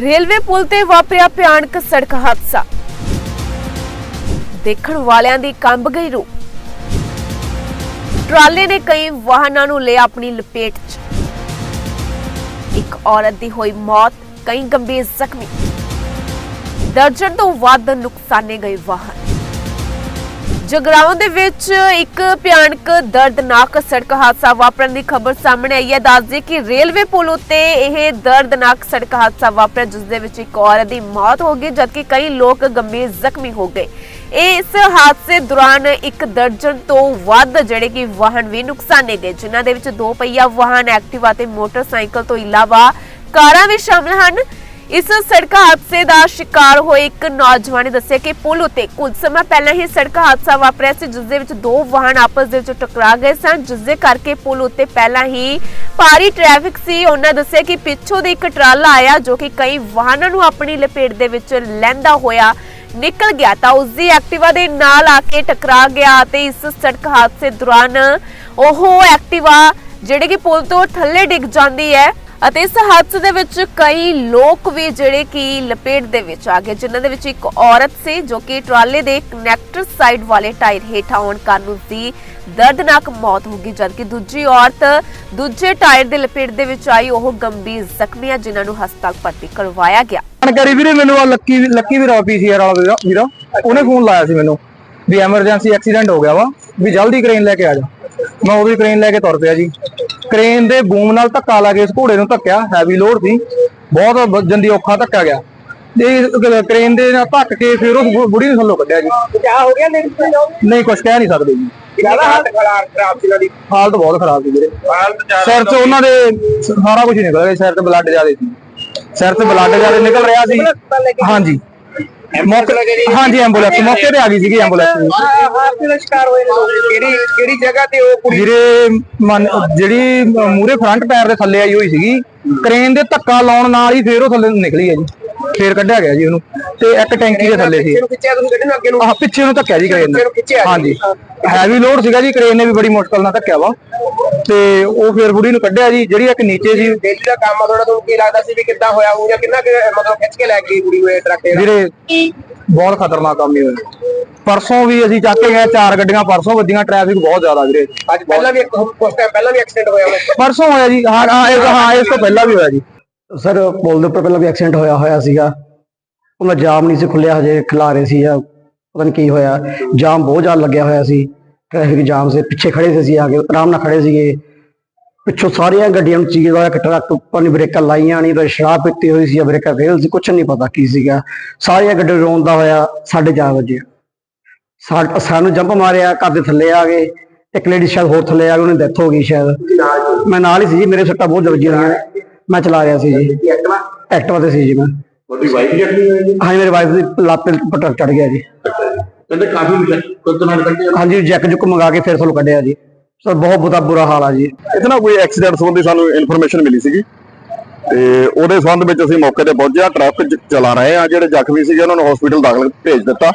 Railway ਪੁਲ ਤੇ ਵਾਪਰਿਆ ਭਿਆਨਕ ਸੜਕ ਹਾਦਸਾ। ਦੇਖਣ ਵਾਲਿਆਂ ਦੀ ਕੰਬ ਗਈ ਰੂਹ। ਟਰਾਲੇ ਨੇ ਕਈ ਵਾਹਨਾਂ ਨੂੰ ਲਿਆ ਆਪਣੀ ਲਪੇਟ 'ਚ। ਇੱਕ ਔਰਤ ਦੀ ਹੋਈ ਮੌਤ, ਕਈ ਗੰਭੀਰ ਜ਼ਖਮੀ। ਦਰਜਨ ਤੋਂ ਵੱਧ ਨੁਕਸਾਨੇ ਗਏ ਵਾਹਨ। ਜਗਰਾਉਂ ਦੇ ਵਿੱਚ ਇੱਕ ਭਿਆਨਕ ਦਰਦਨਾਕ ਸੜਕ ਹਾਦਸਾ ਵਾਪਰਨ ਦੀ ਖਬਰ ਸਾਹਮਣੇ ਆਈ ਹੈ। ਦੱਸਦੇ ਕਿ ਰੇਲਵੇ ਪੁਲ ਉੱਤੇ ਇਹ ਦਰਦਨਾਕ ਸੜਕ ਹਾਦਸਾ ਵਾਪਰਿਆ, ਜਿਸ ਦੇ ਵਿੱਚ ਇੱਕ ਔਰਤ ਦੀ ਮੌਤ ਹੋ ਗਈ, ਜਦਕਿ ਕਈ ਲੋਕ ਗੰਭੀਰ ਜ਼ਖਮੀ ਹੋ ਗਏ। ਇਸ ਹਾਦਸੇ ਦੌਰਾਨ ਇੱਕ ਦਰਜਨ ਤੋਂ ਵੱਧ ਜਿਹੜੇ ਕਿ ਵਾਹਨ ਵੀ ਨੁਕਸਾਨੇ ਗਏ, ਜਿਨ੍ਹਾਂ ਦੇ ਵਿੱਚ ਦੋ ਪਹੀਆ ਵਾਹਨ, ਐਕਟਿਵਾ ਤੇ ਮੋਟਰਸਾਈਕਲ ਤੋਂ ਇਲਾਵਾ ਕਾਰਾਂ ਵੀ ਸ਼ਾਮਲ ਹਨ। ਇਸ ਸੜਕ ਹਾਦਸੇ ਦਾ ਸ਼ਿਕਾਰ ਹੋਏ ਇੱਕ ਨੌਜਵਾਨ ਨੇ ਦੱਸਿਆ ਕਿ ਪੁਲ ਉਤੇ ਕੁਝ ਸਮਾਂ ਪਹਿਲਾਂ ਹੀ ਸੜਕ ਹਾਦਸਾ ਵਾਪਰਿਆ ਸੀ, ਜਿਸ ਦੇ ਵਿੱਚ ਦੋ ਵਾਹਨ ਆਪਸ ਦੇ ਵਿੱਚ ਟਕਰਾ ਗਏ ਸਨ, ਜਿਸ ਦੇ ਕਰਕੇ ਪੁਲ ਉਤੇ ਪਹਿਲਾਂ ਹੀ ਭਾਰੀ ਟ੍ਰੈਫਿਕ ਸੀ। ਉਹਨਾਂ ਦੱਸਿਆ ਕਿ ਪਿੱਛੋਂ ਦੇ ਇੱਕ ਟਰਾਲਾ ਆਇਆ ਜੋ ਕਿ ਕਈ ਵਾਹਨਾਂ ਨੂੰ ਆਪਣੀ ਲਪੇਟ ਦੇ ਵਿੱਚ ਲੈਂਦਾ ਹੋਇਆ ਨਿਕਲ ਗਿਆ ਤਾਂ ਉਸ ਦੀ ਐਕਟਿਵਾ ਦੇ ਨਾਲ ਆ ਕੇ ਟਕਰਾ ਗਿਆ ਤੇ ਇਸ ਸੜਕ ਹਾਦਸੇ ਦੌਰਾਨ ਉਹ ਐਕਟਿਵਾ, ਜਿਹੜੇ ਕਿ ਪੁਲ ਤੋਂ ਥੱਲੇ ਡਿੱਗ ਜਾਂਦੀ ਹੈ ਅਤੇ ਇਸ ਹਾਦਸੇ ਦੇ ਵਿੱਚ ਕਈ ਲੋਕ ਵੀ ਜਿਹੜੇ ਕਿ ਲਪੇਟ ਦੇ ਵਿੱਚ ਆ ਗਏ, ਜਿਨ੍ਹਾਂ ਦੇ ਵਿੱਚ ਇੱਕ ਔਰਤ ਸੀ ਜੋ ਕਿ ਟਰਾਲੇ ਦੇ ਕਨੈਕਟਰ ਸਾਈਡ ਵਾਲੇ ਟਾਇਰ ਹੇਠ ਆਉਣ ਕਾਰਨ ਉਸ ਦੀ ਦਰਦਨਾਕ ਮੌਤ ਹੋ ਗਈ, ਜਦਕਿ ਦੂਜੀ ਔਰਤ ਦੂਜੇ ਟਾਇਰ ਦੇ ਲਪੇਟ ਦੇ ਵਿੱਚ ਆਈ, ਉਹ ਗੰਭੀਰ ਜ਼ਖਮੀ ਹੈ ਜਿਨ੍ਹਾਂ ਨੂੰ ਹਸਪਤਾਲ ਭਰਤੀ ਕਰਵਾਇਆ ਗਿਆ। ਜਾਣਕਾਰੀ ਵੀਰੇ, ਮੈਨੂੰ ਆ ਲੱਕੀ ਲੱਕੀ ਵੀਰਾ ਪੀਸੀਆਰ ਵਾਲਾ ਵੀਰਾ ਉਹਨੇ ਫੋਨ ਲਾਇਆ ਸੀ ਮੈਨੂੰ ਵੀ ਐਮਰਜੈਂਸੀ ਐਕਸੀਡੈਂਟ ਹੋ ਗਿਆ ਵਾ, ਵੀ ਜਲਦੀ ਕ੍ਰੇਨ ਲੈ ਕੇ ਆ ਜਾ। ਮੈਂ ਉਹਦੀ ਕ੍ਰੇਨ ਲੈ ਕੇ ਤੁਰ ਪਿਆ ਜੀ। ਕ੍ਰੇਨ ਦੇ ਬੂਮ ਨਾਲ ਧੱਕਾ ਲਾ ਕੇ ਇਸ ਘੋੜੇ ਨੂੰ ਧੱਕਿਆ ਹੈਵੀ ਲੋਡ ਸੀ। ਬਹੁਤ ਵੱਜਣ ਦੀ ਔਖਾ ਧੱਕਾ ਗਿਆ। ਤੇ ਕ੍ਰੇਨ ਦੇ ਨਾਲ ਧੱਕ ਕੇ ਫਿਰ ਬੁ- ਬੁੜੀ ਨੂੰ ਥੱਲੋਂ ਕੱਢਿਆ ਜੀ। ਕਿਆ ਹੋ ਗਿਆ ਨਹੀਂ ਕੁਝ ਕਹਿ ਨਹੀਂ ਸਕਦੇ ਜੀ। ਜ਼ਿਆਦਾ ਹਾਲਤ ਖਰਾਬ ਖਰਾਬ ਸੀ ਉਹਦੀ? ਹਾਲਤ ਬਹੁਤ ਖਰਾਬ ਸੀ ਵੀਰੇ। ਸਿਰ 'ਚ ਉਹਨਾਂ ਦੇ ਸਾਰਾ ਕੁਝ ਨਿਕਲ ਗਿਆ ਸਿਰ 'ਤੇ ਬਲੱਡ ਜ਼ਿਆਦਾ ਸੀ। ਸਿਰ 'ਤੇ ਬਲੱਡ ਜ਼ਿਆਦਾ ਨਿਕਲ ਰਿਹਾ ਸੀ। ਹਾਂਜੀ। ਮੌਕੇ ਹਾਂਜੀ ਐਂਬੂਲੈਂਸ ਮੌਕੇ ਤੇ ਆ ਗਈ ਸੀਗੀ ਐਂਬੂਲੈਂਸ। ਹਾਦਸੇ ਦਾ ਸ਼ਿਕਾਰ ਹੋਏ ਨੇ ਲੋਕ। ਕਿਹੜੀ ਕਿਹੜੀ ਜਗ੍ਹਾ ਤੇ ਉਹ ਕੁੜੀ ਵੀਰੇ ਮਨ- ਜਿਹੜੀ ਮੂਰੇ ਫਰੰਟ ਟਾਇਰ ਦੇ ਥੱਲੇ ਆਈ ਹੋਈ ਸੀਗੀ। ਕ੍ਰੇਨ ਦੇ ਧੱਕਾ ਲਾਉਣ ਨਾਲ ਹੀ ਫੇਰ ਉਹ ਥੱਲੇ ਨੂੰ ਨਿਕਲੀ ਹੈ ਜੀ। ਫੇਰ ਕੱਢਿਆ ਗਿਆ ਜੀ ਉਹਨੂੰ। ਤੇ ਇੱਕ ਟੈਂਕੀ ਦੇ ਥੱਲੇ ਸੀ। ਪਿੱਛੇ ਨੂੰ ਖਿੱਚਿਆ ਤੁਸੀਂ ਗੱਡੀ ਨੂੰ ਅੱਗੇ ਨੂੰ? ਆਹ ਪਿੱਛੇ ਨੂੰ ਧੱਕਿਆ ਜੀ ਕ੍ਰੇਨ ਨੂੰ ਖਿੱਚਿਆ। ਹਾਂਜੀ। ਹੈਵੀ ਲੋਡ ਸੀਗਾ ਜੀ ਕ੍ਰੇਨ ਨੇ ਵੀ ਬੜੀ ਮੁਸ਼ਕਲ ਨਾਲ ਧੱਕਿਆ ਵਾ। ਤੇ ਉਹ ਫੇਰ ਬੁੜੀ ਨੂੰ ਕੱਢਿਆ ਜੀ ਜਿਹੜੀ ਇੱਕ ਨੀਚੇ ਸੀ। ਡੇਲੀ ਦਾ ਕੰਮ ਆ ਥੋੜਾ ਤੁਹਾਨੂੰ ਕੀ ਲੱਗਦਾ ਸੀ ਵੀ ਕਿੱਦਾਂ ਹੋਇਆ ਹੋਊਗਾ ਕਿੰਨਾ ਕੁ ਮਤਲਬ ਖਿੱਚ ਕੇ ਲੈ ਗਈ ਕੁੜੀ ਨੂੰ ਇਹ ਟਰੱਕ ਦੇ ਨਾਲ? ਵੀਰੇ ਬਹੁਤ ਖਤਰਨਾਕ ਕੰਮ ਹੀ ਹੋਇਆ ਪਰਸੋਂ ਵੀ ਅਸੀਂ ਚੱਕ ਕੇ ਗਏ ਚਾਰ ਗੱਡੀਆਂ ਪਰਸੋਂ ਵੱਜੀਆਂ ਟ੍ਰੈਫਿਕ ਬਹੁਤ ਜ਼ਿਆਦਾ ਵੀਰੇ। ਅੱਜ ਪਹਿਲਾਂ ਵੀ ਇੱਕ ਕੁਝ ਟਾਈਮ ਪਹਿਲਾਂ ਵੀ ਐਕਸੀਡੈਂਟ ਹੋਇਆ ਪਰਸੋਂ ਹੋਇਆ ਜੀ ਹਾਂ ਹਾਂ ਇਹ ਹਾਂ ਇਸ ਤੋਂ ਪਹਿਲਾਂ ਵੀ ਹੋਇਆ ਜੀ। ਸਰ, ਪੁਲ ਦੇ ਉੱਪਰ ਪਹਿਲਾਂ ਵੀ ਐਕਸੀਡੈਂਟ ਹੋਇਆ ਹੋਇਆ ਸੀਗਾ। ਉਹਦਾ ਜਾਮ ਨਹੀਂ ਸੀ ਖੁੱਲਿਆ, ਹਜੇ ਖਿਲਾ ਰਹੇ ਸੀ ਜਾਂ ਪਤਾ ਨਹੀਂ ਕੀ ਹੋਇਆ। ਜਾਮ ਬਹੁਤ ਜ਼ਿਆਦਾ ਲੱਗਿਆ ਹੋਇਆ ਸੀ। ਟ੍ਰੈਫਿਕ ਜਾਮ ਸੇ। ਪਿੱਛੇ ਖੜੇ ਸੀ ਅਸੀਂ ਆ ਆਰਾਮ ਨਾਲ ਖੜੇ ਸੀਗੇ। ਪਿੱਛੋਂ ਸਾਰੀਆਂ ਗੱਡੀਆਂ ਨੂੰ ਚੀਜ਼ ਦਾ ਟਰੱਕ ਉੱਪਰ ਨਹੀਂ, ਬ੍ਰੇਕਾਂ ਲਾਈਆਂ ਨਹੀਂ ਤਾਂ ਸ਼ਰਾਬ ਪੀਤੀ ਹੋਈ ਸੀ ਜਾਂ ਬ੍ਰੇਕਾਂ ਫੇਲ ਸੀ ਕੁਝ ਨਹੀਂ ਪਤਾ ਕੀ ਸੀਗਾ। ਸਾਰੀਆਂ ਗੱਡੀਆਂ ਰੋਂਦਾ ਹੋਇਆ 4:30 ਵਜੇ। ਸਾ- ਸਾਨੂੰ ਜੰਪ ਮਾਰਿਆ, ਘਰ ਦੇ ਥੱਲੇ ਆ ਗਏ। ਇੱਕ ਲੇਡੀ ਸ਼ਾਇਦ ਹੋਰ ਥੱਲੇ ਆ ਗਈ ਉਹਨੇ ਡੈਥ ਹੋ ਗਈ ਸ਼ਾਇਦ। ਮੈਂ ਨਾਲ ਹੀ ਸੀ ਜੀ, ਮੇਰੇ ਸੱਟਾਂ ਬਹੁਤ ਵੱਜੀਆਂ ਹੋਈਆਂ ਮੈਂ ਚਲਾ ਰਿਹਾ ਸੀ ਜੀ। ਐਕਟਿਵਾ ਤੇ ਸੀ ਜੀ ਮੈਂ। ਤੁਹਾਡੀ ਵਾਈਫ ਜੱਟੀ ਹੋਈ ਜੀ? ਹਾਂਜੀ ਮੇਰੇ ਵਾਈਫ ਦੀ ਲੱਤ ਤੇ ਪਟਕ ਚੜ ਗਿਆ ਜੀ। ਕਹਿੰਦੇ ਕਾਫੀ ਮੁਸ਼ਕਲ ਨਾਲ ਕੱਢੇ ਹਾਂਜੀ ਜੈਕ ਜੁਕ ਮੰਗਾ ਕੇ ਫਿਰ ਤੁਹਾਨੂੰ ਕੱਢਿਆ ਜੀ। ਸਰ ਬਹੁਤ ਬੁਰਾ ਬੁਰਾ ਹਾਲ ਆ ਜੀ। ਇੱਥੇ ਨਾ ਕੋਈ ਐਕਸੀਡੈਂਟ ਸੰਬੰਧੀ ਸਾਨੂੰ ਇਨਫੋਰਮੇਸ਼ਨ ਮਿਲੀ ਸੀਗੀ। ਤੇ ਉਹਦੇ ਸੰਬੰਧ ਵਿੱਚ ਅਸੀਂ ਮੌਕੇ ਤੇ ਪਹੁੰਚੇ ਆ ਟ੍ਰੈਫਿਕ ਚਲਾ ਰਹੇ ਆ ਜਿਹੜੇ ਜ਼ਖਮੀ ਸੀਗੇ ਉਹਨਾਂ ਨੂੰ ਹਸਪੀਟਲ ਦਾਖਲ ਭੇਜ ਦਿੱਤਾ।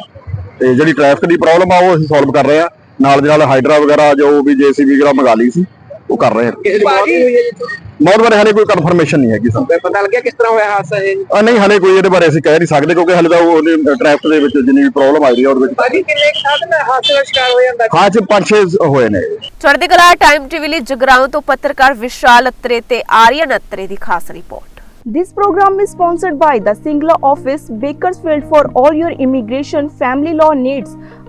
ਤੇ ਜਿਹੜੀ ਟ੍ਰੈਫਿਕ ਦੀ ਪ੍ਰੋਬਲਮ ਆ ਉਹ ਅਸੀਂ ਸੋਲਵ ਕਰ ਰਹੇ ਆ ਨਾਲ ਦੇ ਨਾਲ ਹਾਈਡਰਾ ਵਗੈਰਾ ਜੋ ਵੀ ਜੀਸੀਬੀ ਵਗੈਰਾ ਮੰਗਾ ਲਈ ਸੀ ਉਹ ਕਰ ਰਹੇ ਆ ਮੌਤ ਬਾਰੇ ਹਲੇ ਕੋਈ ਕਨਫਰਮੇਸ਼ਨ ਨਹੀਂ ਹੈਗੀ ਸਾਨੂੰ ਪਤਾ ਲੱਗਿਆ ਕਿਸ ਤਰ੍ਹਾਂ ਹੋਇਆ ਹਾਦਸਾ ਇਹ? ਅ, ਨਹੀਂ ਹਲੇ ਕੋਈ ਇਹਦੇ ਬਾਰੇ ਅਸੀਂ ਕਹਿ ਨਹੀਂ ਸਕਦੇ ਕਿਉਂਕਿ ਹਲੇ ਤਾਂ ਉਹ ਟ੍ਰੈਫਿਕ ਦੇ ਵਿੱਚ ਜਿੰਨੀ ਵੀ ਪ੍ਰੋਬਲਮ ਆ ਰਹੀ ਹੈ ਉਹਦੇ ਵਿੱਚ ਭਾਜੀ ਕਿੰਨੇ ਕੁ ਸਾਧਨ ਹਾਦਸੇ ਦਾ ਸ਼ਿਕਾਰ ਹੋ ਜਾਂਦਾ? ਹਾਂ ਚ ਪੰਜ ਛੇ ਹੋਏ ਨੇ। ਚੜ੍ਹਦੀ ਕਲਾ ਟਾਈਮ ਟੀਵੀ ਲਈ ਜਗਰਾਉਂ ਤੋਂ ਪੱਤਰਕਾਰ ਵਿਸ਼ਾਲ ਅਤਰੇ ਤੇ ਆਰੀਅਨ ਅਤਰੇ ਦੀ ਖਾਸ report. This program is sponsored by the Singla office, Bakersfield for all your immigration family law needs.